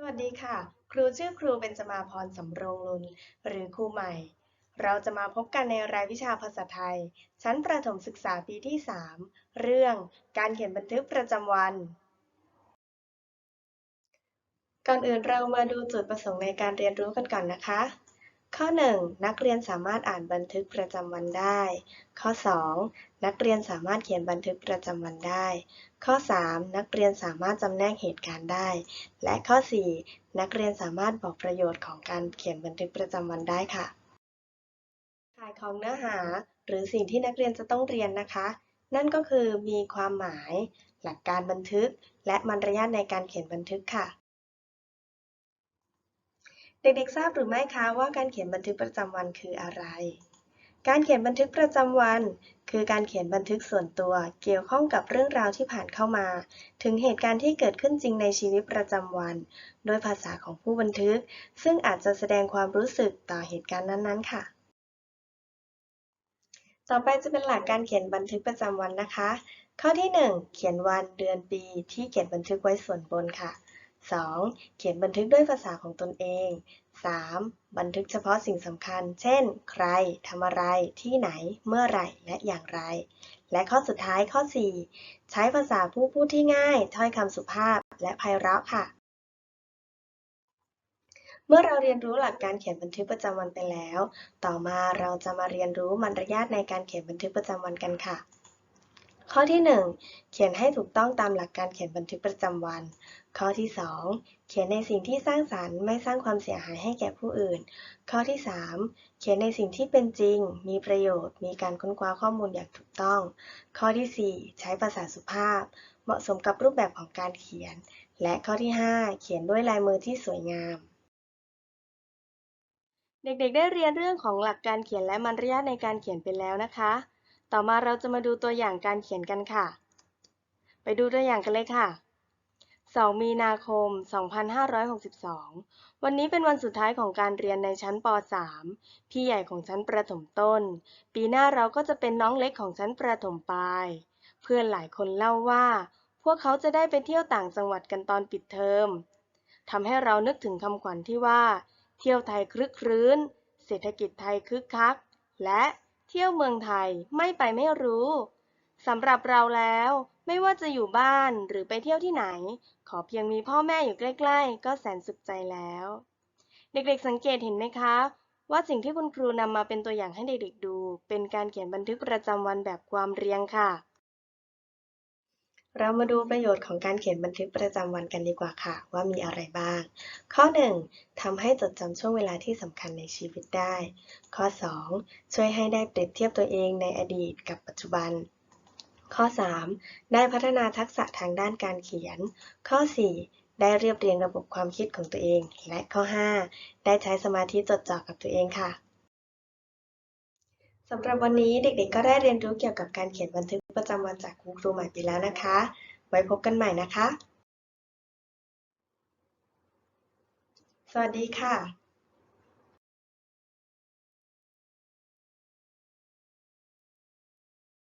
สวัสดีค่ะ ครูชื่อครูเบญจมาพรสำโรงลุนหรือครูใหม่ เราจะมาพบกันในรายวิชาภาษาไทย ชั้นประถมศึกษาปีที่ 3 เรื่องการเขียนบันทึกประจำวัน ก่อนอื่นเรามาดูจุดประสงค์ในการเรียนรู้กันก่อนนะคะ ข้อ 1. นักเรียนสามารถอ่านบันทึกประจำวันได้ ข้อ 2. นักเรียนสามารถเขียนบันทึกประจำวันได้ ข้อ 3. นักเรียนสามารถจำแนกเหตุการณ์ได้ และข้อ 4. นักเรียนสามารถบอกประโยชน์ของการเขียนบันทึกประจำวันได้ค่ะข่ายของเนื้อหา หรือสิ่งที่นักเรียนจะต้องเรียนนะคะ นั่นก็คือมีความหมาย หลักการบันทึก และมารยาทในการเขียนบันทึกค่ะ เด็กๆ ทราบหรือไม่คะว่าการเขียนบันทึกประจำวันคืออะไร การเขียนบันทึกประจำวัน คือการเขียนบันทึกส่วนตัว เกี่ยวข้องกับเรื่องราวที่ผ่านเข้ามา ถึงเหตุการณ์ที่เกิดขึ้นจริงในชีวิตประจำวัน โดยภาษาของผู้บันทึก ซึ่งอาจจะแสดงความรู้สึกต่อเหตุการณ์นั้นๆ ค่ะ ต่อไปจะเป็นหลักการเขียนบันทึกประจำวันนะคะ ข้อที่ 1 เขียนวันเดือนปีที่เขียนบันทึกไว้ส่วนบนค่ะ 2. เขียนบันทึกด้วยภาษาของตนเอง 3. บันทึกเฉพาะสิ่งสำคัญ เช่น ใคร ทำอะไร ที่ไหน เมื่อไหร่ และอย่างไร และข้อสุดท้ายข้อ 4 ใช้ภาษาผู้พูดที่ง่าย ถ้อยคำสุภาพ และไพเราะค่ะ เมื่อเราเรียนรู้หลักการเขียนบันทึกประจำวันไปแล้ว ต่อมาเราจะมาเรียนรู้มารยาทในการเขียนบันทึกประจำวันกันค่ะ ข้อที่ 1 เขียนให้ถูกต้องตามหลักการเขียนบันทึกประจำวัน ข้อที่ 2 เขียนในสิ่งที่สร้างสรรค์ไม่สร้างความเสียหายให้แก่ผู้อื่น ข้อที่ 3 เขียนในสิ่งที่เป็นจริง มีประโยชน์ มีการค้นคว้าข้อมูลอย่างถูกต้อง ข้อที่ 4 ใช้ภาษาสุภาพ เหมาะสมกับรูปแบบของการเขียน และข้อที่ 5 เขียนด้วยลายมือที่สวยงาม เด็กๆ ได้เรียนเรื่องของหลักการเขียนและมารยาทในการเขียนไปแล้วนะคะ ต่อมาเราจะมาดูตัวอย่างการเขียนกันค่ะ ไปดูตัวอย่างกันเลยค่ะ 2 มีนาคม 2562 วันนี้เป็นวันสุดท้ายของการเรียนในชั้นป .3 พี่ใหญ่ของชั้นประถมต้น ปีหน้าเราก็จะเป็นน้องเล็กของชั้นประถมปลาย เพื่อนหลายคนเล่าว่า พวกเขาจะได้ไปเที่ยวต่างจังหวัดกันตอนปิดเทอมทำให้เรานึกถึงคำขวัญที่ว่า เที่ยวไทยคลึกครื้น เศรษฐกิจไทยคึกคัก และเที่ยวเมืองไทยไม่ไปไม่รู้ สำหรับเราแล้ว ไม่ว่าจะอยู่บ้านหรือไปเที่ยวที่ไหน ขอเพียงมีพ่อแม่อยู่ใกล้ๆ ก็แสนสุขใจแล้ว เด็กๆสังเกตเห็นไหมคะ ว่าสิ่งที่คุณครูนำมาเป็นตัวอย่างให้เด็กๆดู เป็นการเขียนบันทึกประจำวันแบบความเรียงค่ะ เรามาดูประโยชน์ของการเขียนบันทึกประจำวันกันดีกว่าค่ะ ว่ามีอะไรบ้าง ข้อ 1. ทำให้จดจำช่วงเวลาที่สำคัญในชีวิตได้ ข้อ 2. ช่วยให้ได้เปรียบเทียบตัวเองในอดีตกับปัจจุบัน ข้อ 3. ได้พัฒนาทักษะทางด้านการเขียน ข้อ 4. ได้เรียบเรียงระบบความคิดของตัวเอง และข้อ 5. ได้ใช้สมาธิจดจ่อกับตัวเองค่ะสำหรับวันนี้เด็กๆ ก็ได้เรียนรู้เกี่ยวกับการเขียนบันทึกประจำวันจากครูครูใหม่ไปแล้วนะคะ ไว้พบกันใหม่นะคะ สวัสดีค่ะ